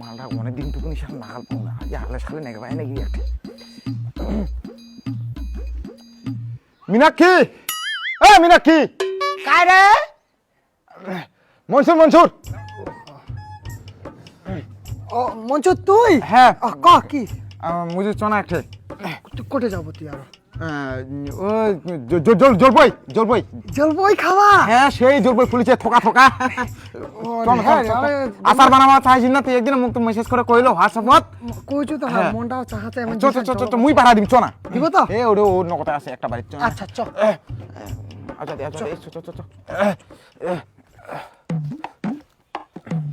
মালটা অনেক দিন টুকুনি সার পাবো না। আগে আলে সালে নেগে পাই নাকি একটা। মীনাক্ষী! এ মিনাক্ষী! কায় রে? মনসুর মনসুর! ও মনসুর তুই? হ্যাঁ। ক কি? মুজির চনা একটা। কোটে যাব তুই আর। জলবই জলবই জলবই খাওয়া? হ্যাঁ সেই জলবই ফুলিছে থোকা থোকা। চল, হ্যাঁ, চল, চল, চল। আচার বানাবা চাইছি না তুই একদিন তো মেসেজ করে কইলো হোয়াটসঅ্যাপত কইছো তো হ্যাঁ। মনটাও চাহাতে এমন চ চ চ চ, চ মুই পাঠা দিম চ না। দিব তো? এ ওরে ওর নকতে আছে একটা বাড়ি চ আচ্ছা চ আচ্ছা দে আচ্ছা চ চ চ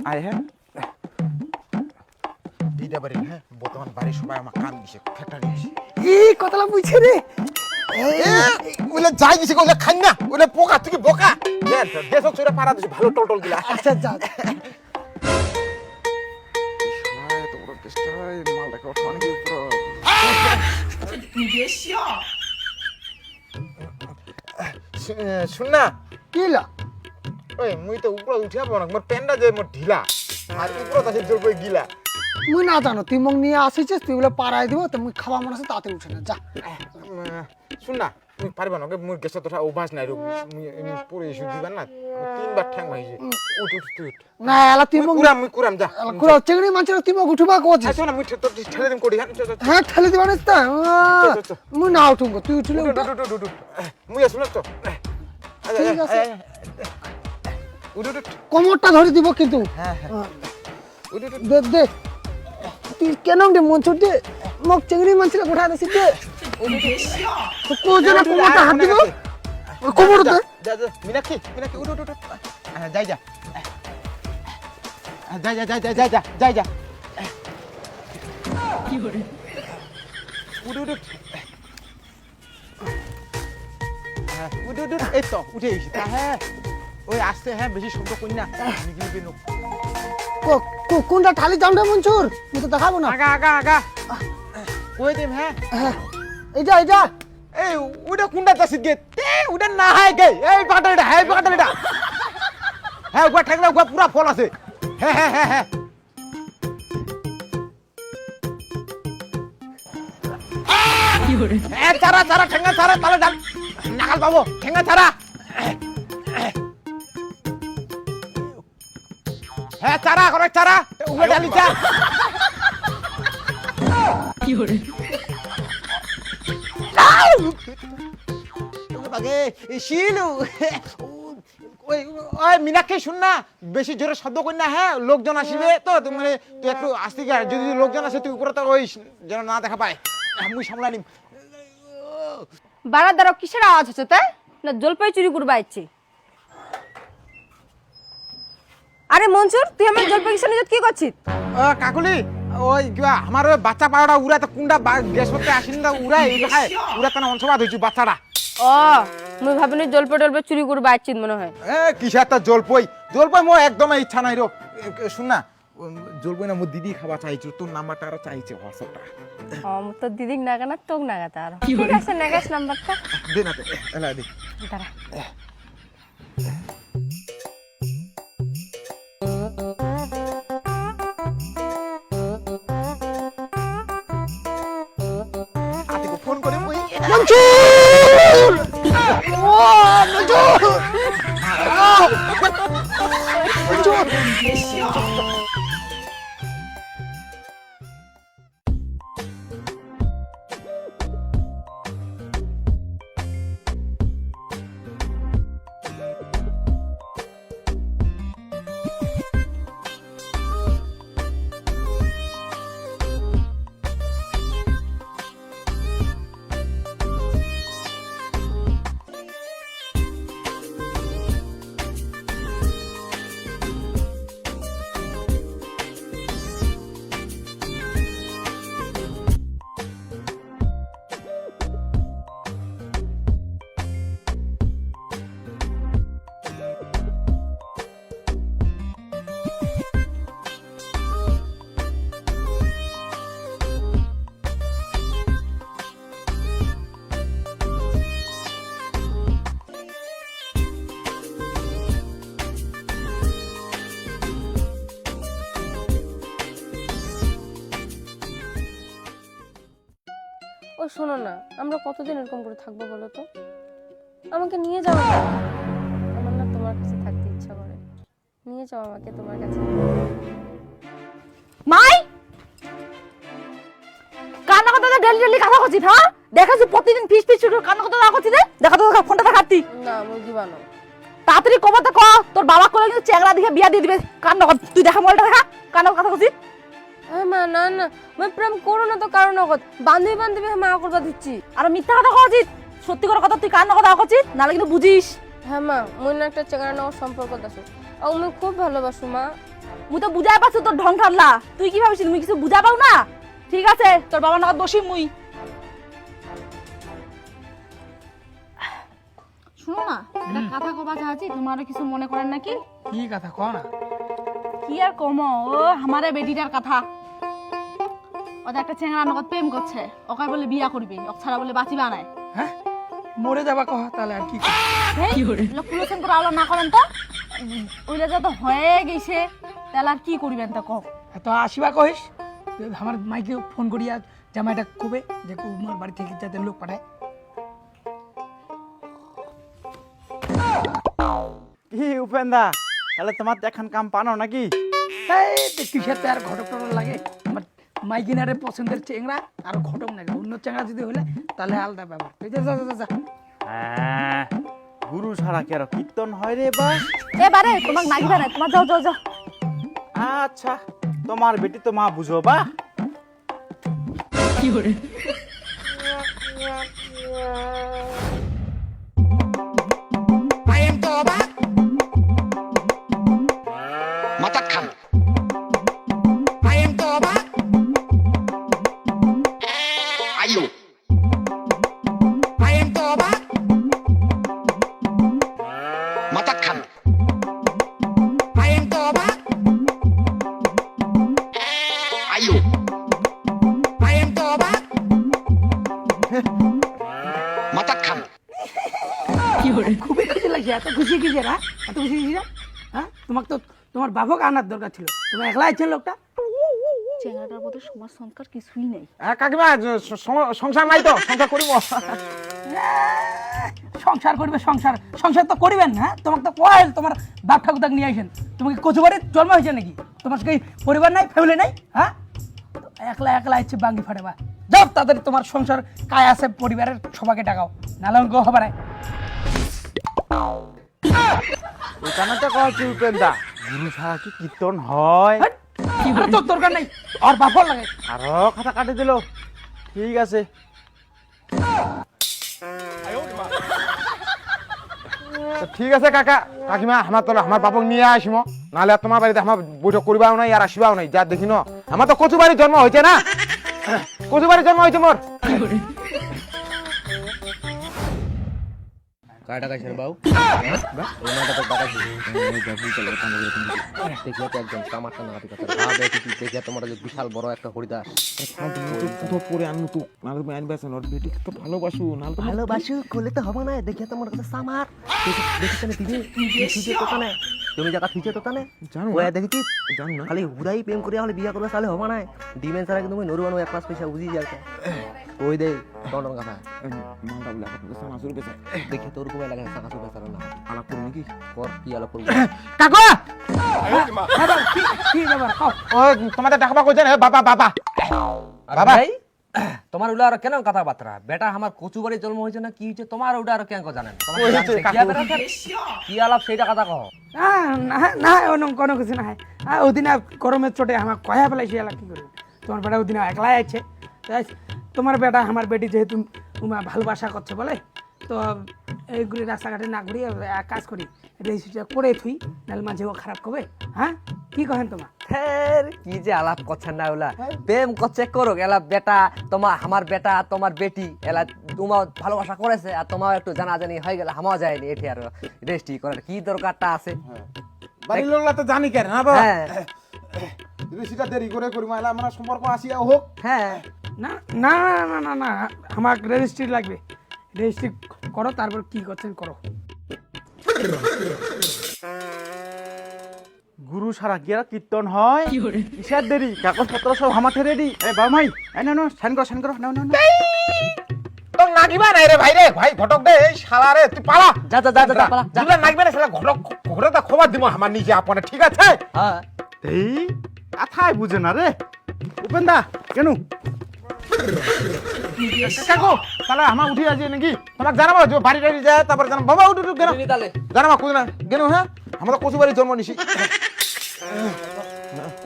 আয় হ্যাঁ। এইটা বাড়ি হ্যাঁ? বর্তমান বাড়ির সবাই আমার কান দিছে ফেটা দিছে ই কতলা বুঝছে রে। ওলে যাই দিছে ওলে খাই না ওলে পোকা তুই কি বোকা? দেখ দেশক চুরে পাড়া দিছে ভালো টল টল দিলা আচ্ছা যা। তোমরা চেষ্টায় মালটাকে ওঠানো কি পুরো শুন না। কি লা ওই মুই তো উপরে উঠিয়া পাবো না মোর প্যান্টটা যে মোর ঢিলা আর উপরে গিলা। মুই না জানো তুই মগ নিয়ে আসিছিস তুই বলে পাড়ায় দিব তো মুই খাওয়া মনে আছে তাতে উঠে না যা। শুন না মুই পারবা না মোর গেছে তোরা অভ্যাস নাই রো মুই এমনি পরে এসে দিবা না তিনবার ঠ্যাং ভাইছে উঠ উঠ তুই উঠ। না এলা তুই মগ কুরাম মুই কুরাম যা। কুড়া চিংড়ি মাছের তুই মগ উঠবা কোচ আচ্ছা না মুই তোর ঠেলে দিম করি হ্যাঁ ঠেলে দিবা না তা। মুই না উঠুম তুই উঠলে উঠ, উঠা উঠ, উঠ। মুই আসুন তো ঠিক আছে। উঠ উঠ উঠ। কোমরটা ধরে দিব কিন্তু। হ্যাঁ হ্যাঁ। উঠ উঠ উঠ। দে দে। তুই কেন মন ছোট? মগ চিংড়ি মাছের কোঠা দিছি তো? কোজনে কোমরটা হাত দিব? কোমর দে যা যা মিনাক্ষী মিনাক্ষী উঠ উঠ উঠ। হ্যাঁ, যাই যা। হ্যাঁ, যাই যা যাই যা যাই যা যাই যা। উঠ উঠ উঠ। হ্যাঁ, উঠ উঠ উঠ। এই তো উঠে গেছি। হ্যাঁ ওই আসতে হ্যাঁ বেশি শব্দ করি নো। কোনটা ঠালি যাও রে মনসুর আমি তো দেখাবো না। আগা আগা আগা। কই দিম হ্যাঁ? হ্যাঁ, এইটা এইটা। এই ওটা কোনটা যাচ্ছিস গে তে ওটা না হয় গে। এই পাটালিটা হ্যাঁ পাটালিটা হ্যাঁ ওয়া ঠেকলা ওয়া পুরা ফল আছে। হ্যাঁ হ্যাঁ হ্যাঁ হ্যাঁ। এ চারা চারা ঠেঙ্গা চারা তালে ডাল নাগাল পাবো। ঠেঙ্গা চারা। হ্যাঁ করে উগে ডালি চা বাগে শিলু। ওই ওই মিনাক্ষী শুন না বেশি জোরে শব্দ করি না হ্যাঁ লোকজন আসিবে তো তুই মানে তুই একটু আসতে গিয়ে যদি লোকজন আসে তুই উপরে তো ওই যেন না দেখা পায়। মুই সামলা নিম। বাড়ার দ্বারা কিসের আওয়াজ হচ্ছে তাই না জলপাই চুরি করবা ইচ্ছে আরে মনসুর তুই আমার জলপাই কিসের নিজত কি করছিস? কাকুলি ওই কিবা আমার ওই বাচ্চা পাড়াটা উড়া তো কোনটা গ্যাস করতে আসিন না উড়া এই খায় উড়া তো অংশবাদ হয়েছি বাচ্চাটা? ও মুই ভাবিনি জলপাই টলপাই চুরি করবা ইচ্ছিত মনে হয়। এ কিসের একটা জলপই? জলপই মোর একদম ইচ্ছা নাই রো। শুন না জলপই না মোর দিদি খাবার চাইছো তোর নাম্বারটা আরও চাইছে হোয়াটসঅ্যাপটা। ও তোর দিদিক নাগা না তোক নাগা তার ঠিক আছে নাগাস নাম্বারটা। দে না তো এলা দে। দাঁড়া। মুই মনসুর ও মনসুর ও শোনো না আমরা কতদিন এরকম করে থাকব বলো তো? আমাকে নিয়ে যাও আমার না তোমার কাছে থাকতে ইচ্ছা করে। নিয়ে যাও আমাকে তোমার কাছে। মাই! কান্না কথা ডেলি ডেলি কথা করছিস হ্যাঁ? দেখাচ্ছি প্রতিদিন ফিস ফিস করে কান্না কথা করছিস রে? দেখা তো ফোনটা দেখাতি না মুরগি বানো তাড়াতাড়ি কবে তো ক। তোর বাবা করে কিন্তু চেংড়া দিকে বিয়া দিয়ে দিবে। কান্না তুই দেখা মোবাইলটা দেখা। কান্না কথা করছিস। মা না না। মা প্রেম করো না তো কারণ নগদ। বান্ধবী বান্ধবী মা করবা দিচ্ছি। আর মিথ্যা কথা করছিস সত্যি করে কথা তুই নাহলে কিন্তু বুঝিস। হ্যাঁ মা মুই না একটা চেঙ্গা নগর সম্পর্ক দাসু আর মুই খুব ভালোবাসু মা। মুই তো বুঝাই পাচ্ছি তোর ঢং ঠান্লা তুই কি ভাবছিস? মুই কিছু বুঝা পাও না? ঠিক আছে তোর বাবা নগদ দোষী মুই। শুনো না কথা কবা চাচ্ছি। তোমারও কিছু মনে করেন নাকি? কি কথা কও না। কি আর কম? ও আমারে বেটিটার কথা। ওদের একটা চেংড়া নগদ প্রেম করছে। ওকে বলে বিয়া করবি ওক ছাড়া বলে বাঁচিবা নাই। হ্যাঁ? মরে যাবা কহ তাহলে আর কি করব? কুলোচন করে? আলো না করেন তো? ওইটা যত হয়ে গেছে তাহলে আর কি করবেন তো কম তো আসিবা কহিস? আমার মাইকে ফোন করিয়া জামাইটা কবে যে তোমার বাড়ি থেকে যাতে লোক পাঠায়। কি উপেন্দা তাহলে তোমার তো এখন কাম পানো নাকি? এই কিসের তো আর ঘটক লাগে। আমার মাইকিনারে পছন্দের চেংড়া আর ঘটক লাগে অন্য চেংড়া যদি হলে তাহলে আলাদা ব্যাপার। এই যে যা যা, হ্যাঁ, গুরু ছাড়া কেন কীর্তন হয় রে বা? এবারে তোমাকে নাগিবে না তোমার যাও যাও যাও। আচ্ছা তোমার বেটি তো মা বুঝো বা? matakkan ayam এত খুশি কিসের হ্যাঁ? তোমাকে তো তোমার বাবুকে আনার দরকার ছিল। তোমার একলা আছে লোকটা? চেংড়াটার প্রতি সমাজ সংস্কার কিছুই নেই। হ্যাঁ, কাকিমা সংসার নাই তো সংসার করিব। সংসার করবে সংসার সংসার তো করিবেন না হ্যাঁ? তোমাকে তো কয়েল তোমার বাপ ঠাকুর নিয়ে আসেন তোমাকে কচুবাড়ির জন্ম হয়েছে নাকি? তোমার কি পরিবার নাই ফ্যামিলি নাই হ্যাঁ? তো একলা একলা ইচ্ছে বাঙ্গি ফাটেবা যাও তাড়াতাড়ি তোমার সংসার কায় আছে পরিবারের সবাইকে ডাকাও। নাহলে অঙ্ক হবে না ওখানে তো কচ্ছি উপেন্দা গুরু ছাড়া কি কীর্তন হয়? তোর দরকার নেই আর বাপর লাগে। আরও কথা কাটি দিল। ঠিক আছে। ঠিক আছে কাকা। কাকিমা আমার তো আমার বাপক নিয়ে আসিম নাহলে তোমার বাড়িতে আমার বৈঠক করিবাও নাই আর আসিবাও নাই যা দেখি ন। আমার তো কচু বাড়ির জন্ম হয়েছে না? কচু বাড়ির জন্ম হয়েছে মোর মাটা তো তো একদম না ভাবে কি তোমার যে বিশাল বড় একটা হরিদাস। তো পরে আনু তো নাহলে তুমি আনবে ওর বেটি তো ভালোবাসু নাহলে তো ভালোবাসু করলে তো হবে না। দেখিয়া তোমার কাছে সামার। দেখি কেন দিদি? ফিজে দোকানে তুমি জায়গা জানো ওয়া দেখি জানো না। খালি হুদাই প্রেম করে হলে বিয়া করবে তাহলে হবে না। ডিমেন ছাড়া কিন্তু নরু বানো এক পাঁচ পয়সা বুঝি যায় ওই দে টন্টন কথা? মালটা বলে দেখি তোর লাগে না? আলাপ করুন নাকি? কর কি আলাপ করব? কাকু! কি- কি ব্যাপার? ও তোমাদের দেখাবা কইছেন এ বাবা বাবা। বাবা। তোমার ওটা আর কেন কথাবার্তা বেটা আমার কচু বাড়ি জন্ম হয়েছে না কি হয়েছে? তোমার ওটা আর কেন জানেন? কি আলাপ সেইটা কথা কহ না না কোনো কিছু না হ্যাঁ ওদিন গরমের চোটে আমার কয়া ফেলাইছি এলা কি করবে তোমার বেটা ওদিন একলাই আছে। তোমার বেটা আমার বেটি যেহেতু উমা ভালোবাসা করছে বলে তো এইগুলি রাস্তাঘাটে না ঘুরিয়ে এক কাজ করি রেজিস্ট্রিটা করে থুই নাহলে মাঝে ও খারাপ করবে হ্যাঁ? কি কহেন তোমার? ফের কি যে আলাপ করছেন না ওলা। প্রেম করছে করুক এলা বেটা তোমার আমার বেটা তোমার বেটি এলা তোমার ভালোবাসা করেছে আর তোমার একটু জানা জানি হয়ে গেলে হামাও যায়নি এটি আর রেজিস্ট্রি করার কি দরকারটা আছে? বাড়ির লোকলা তো জানি কেন না বাবা? হ্যাঁ। সেটা দেরি করে করি মাইলা আমরা সম্পর্ক আসিয়া হোক। হ্যাঁ। না না না না না আমার রেজিস্ট্রি লাগবে। রেজিস্ট্রি করো তারপর কি করছেন করো। গুরু সারা গিয়া কীর্তন হয়। কিসের দেরি? কাগজ পত্র সব আমাকে রেডি এ বাবা ভাই এই না না সাইন করো সাইন করো নাও নাও নাও। তো নাগিবা নাই রে ভাই রে। ভাই ঘটক দে এই শালা রে তুই পালা। যা যা যা যা, পালা, যা। নাগবে না শালা ঘটক ঘটকটা খবর দিব আমার নিজে আপনে ঠিক আছে? হ্যাঁ। এই কথাই বুঝে না রে। উপেন দা কেন? কাকু পালা আমার উঠি আছে নাকি? তোমাক জানাব যে বাড়ি টাড়ি যায় তারপর জানাব বাবা উঠু উঠু তাহলে জানাব না কেন হ্যাঁ আমরা কচুবাড়ি জন্ম নিছি।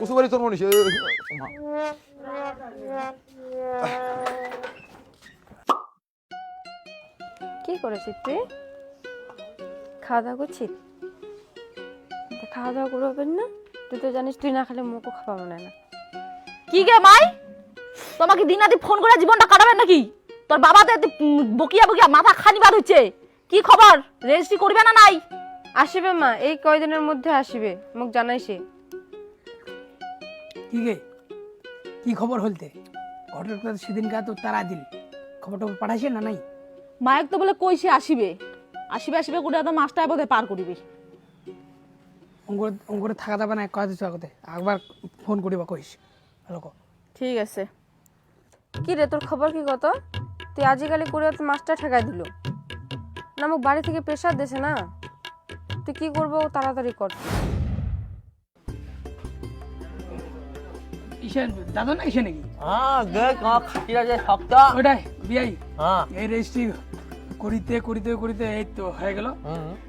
কচুবাড়ি জন্ম নিছি। কি করেছিস তুই খাওয়া দাওয়া করছিস খাওয়া দাওয়া করবেন না? তুই তো জানিস তুই না খেলে মুখও খাওয়াবো না। কি গে মাই? তোমাকে দিন দিনাদি ফোন করে জীবনটা কাটাবেন নাকি? তোর বাবা তো বকিয়া বকিয়া মাথা খানি বার হচ্ছে। কি খবর? রেজিস্ট্রি করবে না নাই? আসিবে মা এই কয়দিনের মধ্যে আসিবে মুখ জানাইছে কি গে? কি খবর হলতে ঘটকটা সেদিনকার তো তারা দিল। খবর টবর পাঠাইছে না নাই? মায়ক তো বলে কইছে আসিবে? আসিবে আসিবে করে তো মাস্টার বোধহয় পার করিবে। অঙ্কুর অঙ্কুরে থাকা যাবে না কয়া দিচ্ছ আগতে। একবার ফোন করিবা কইস। ভালো ঠিক আছে। কি রে তোর খবর কি কত? তুই আজিকালি করে তো মাস্টার ঠেকাই দিল। না মোক বাড়ি থেকে প্রেশার দেছে না। তুই কি করব তাড়াতাড়ি কর। ইসেন দাদা না ইসে নাকি? হ্যাঁ গে খাটিরা যে শক্ত। ওটাই বিয়াই। হ্যাঁ। এই রেজিস্ট্রি করিতে করিতে করিতে এই তো হয়ে গেল।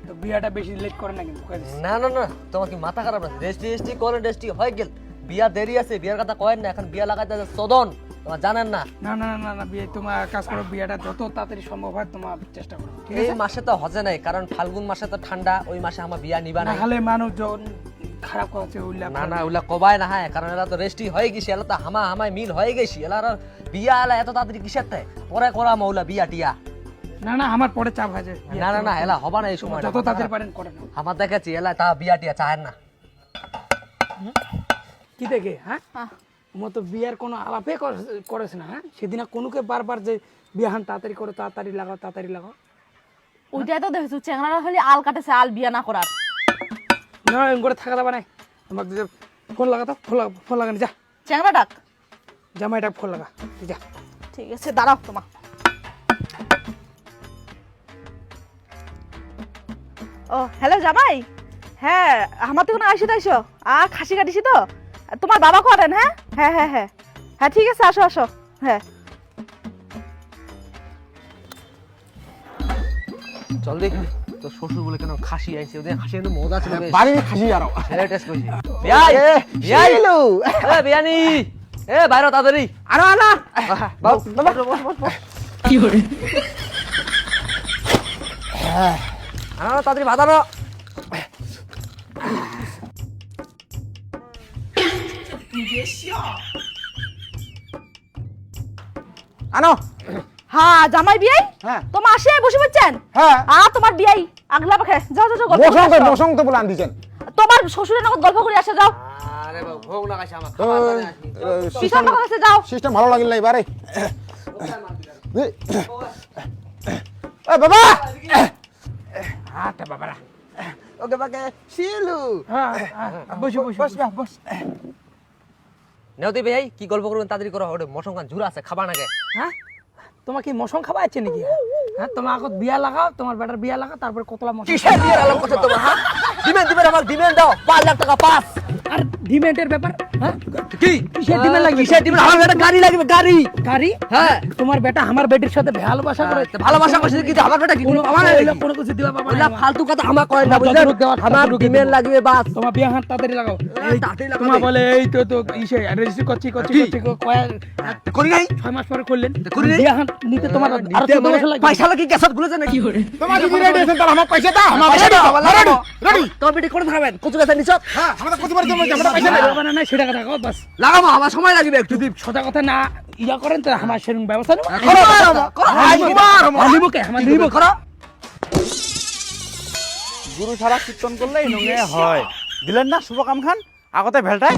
তো বিয়াটা বেশি লেট করে না কিন্তু না না না তোমার কি মাথা খারাপ আছে? রেজিস্ট্রি রেজিস্ট্রি করে রেজিস্ট্রি হয়ে গেল। বিয়া দেরি আছে বিয়ার কথা কয়েন না এখন বিয়া লাগাইতে আছে সদন তোমার জানেন না? না না না না বিয়ে তোমার কাজ করো বিয়াটা যত তাড়াতাড়ি সম্ভব হয় তোমার চেষ্টা করো ঠিক এই আছে? মাসে তো হজে নাই কারণ ফাল্গুন মাসে তো ঠান্ডা ওই মাসে আমার বিয়া নিবা না নাই। হলে মানুষজন খারাপ করছে উল্লাহ না না ওগুলা কবাই না হ্যাঁ কারণ এলা তো রেস্টি হয়ে গেছি এলা তো হামা হামায় মিল হয়ে গেছি এলা আর বিয়া এলা এত তাড়াতাড়ি কিসের তাই পরে করা মৌলা বিয়া টিয়া। না না আমার পরে চাপ আছে না না না এলা হবা না এই সময় যত তাড়াতাড়ি পারেন করে নাও। আমার দেখেছি এলা তা বিয়া টিয়া চায় না। কি দেখে হ্যাঁ? মো তো বিয়ার কোনো আলাপে করেছ না হ্যাঁ? সেদিন কোনোকে বারবার যে বিয়াহান তাড়াতাড়ি করো তাড়াতাড়ি লাগাও তাড়াতাড়ি লাগাও। ওইটাই তো দেখেছ চেংড়ারা খালি আল কাটেছে আল বিয়া না করার। না এম করে থাকা যাবে না। তোমাকে যে ফোন লাগাতো ফোন লাগা ফোন লাগানি যা। চেংড়া ডাক। জামাইটা ফোন লাগা যা। ঠিক আছে দাঁড়াও তোমা। ও হ্যালো জামাই। হ্যাঁ আমার তো কোনো আইসো তাইসো। আ খাসি কাটিছি তো? তোমার বাবা করেন হ্যাঁ? হ্যাঁ হ্যাঁ হ্যাঁ। হ্যাঁ ঠিক আছে আসো আসো। হ্যাঁ। চল দেখি। তো শ্বশুর বলে কেন খাসি আইছে? ওদের খাসি কিন্তু মজা ছিল বাড়ি খাসি আরও। ছেলে টেস্ট করছি। বিয়াই বিয়াই। এ বিয়ানি। এ বাইরে তাড়াতাড়ি। আনো আনো বাবু আনো তাড়াতাড়ি ভাত আনো আনো। হ্যাঁ জামাই বিয়াই? হ্যাঁ। তোমার আসে বসে পড়ছেন? হ্যাঁ। আ তোমার বিয়াই। আগলা পাখে যাও যাও যাও গল্প করে মশং তো আসো। মশং তো বলে আনদিছেন তোমার শ্বশুরের নগদ গল্প করে আসে যাও। আরে বাবু ভোগ লাগাইছে আমার কিসব নগদ আছে যাও। সিস্টেম ভালো লাগিল না এবারে। এ বাবা! আটা বাবারা। ওকে বাকে শিলু। হ্যাঁ হ্যাঁ বসো বসো বস। বস। নেওতি ভাই কি গল্প করবেন তাড়াতাড়ি করো ওটা মশঙ্কান ঝুরা আছে খাবা নাকি হ্যাঁ? তোমার কি খাবা আছে নাকি? হ্যাঁ? তোমার আগত বিয়া লাগাও তোমার বেটার বিয়া লাগাও তারপরে কতলা মশন কিসের বিয়া লাগাও কথা তোমার হ্যাঁ? ডিমেন্ড দিবেন আমার ডিমেন্ড দাও পাঁচ লাখ টাকা পাস আর ব্যাপার হ্যাঁ কি? কিসের ডিমেন্ড লাগবে? কিসের ডিমেন্ড আমার একটা গাড়ি লাগবে গাড়ি। গাড়ি? হ্যাঁ। তোমার বেটা আমার বেটির সাথে ভালোবাসা করে ভালোবাসা করছে কি আমার বেটা কি আমার কোনো- কিছু দিবা পাবা না। ফালতু কথা আমার কয় না দেওয়ার আমার ততটুকু লাগবে বাস। তোমার বিয়া হাত তাড়াতাড়ি লাগাও। তাড়াতাড়ি লাগাও। তোমার বলে এই তো তো ইসে রেজিস্ট্রি করছি করছি করছি কয় করি নাই? ছয় মাস পরে করলেন। করি নাই? বিয়া হাত নিতে তোমার আর নিতে চোদ্দ মানে বছর লাগবে। পয়সা লাগি গ্যাসত গুলেছে তোমার যদি রেডি আছেন আমার পয়সা দাও। আমার পয়সা পয়সা দাও বেটি করে কচু গাছের নিচত হ্যাঁ আমাদের প্রতিবার জন্য আমরা পয়সা নেব লাগাবো না না সেটা কথা কও বাস লাগাবো আমার সময় লাগবে একটু সোজা কথা না ইয়া করেন তো আমার সেরকম ব্যবস্থা নেব করো, করো, আমার কে আমার নিবো করো গুরু সারা কীর্তন করলে হয় দিলেন না শুভ কাম খান আগতে ভেলটাই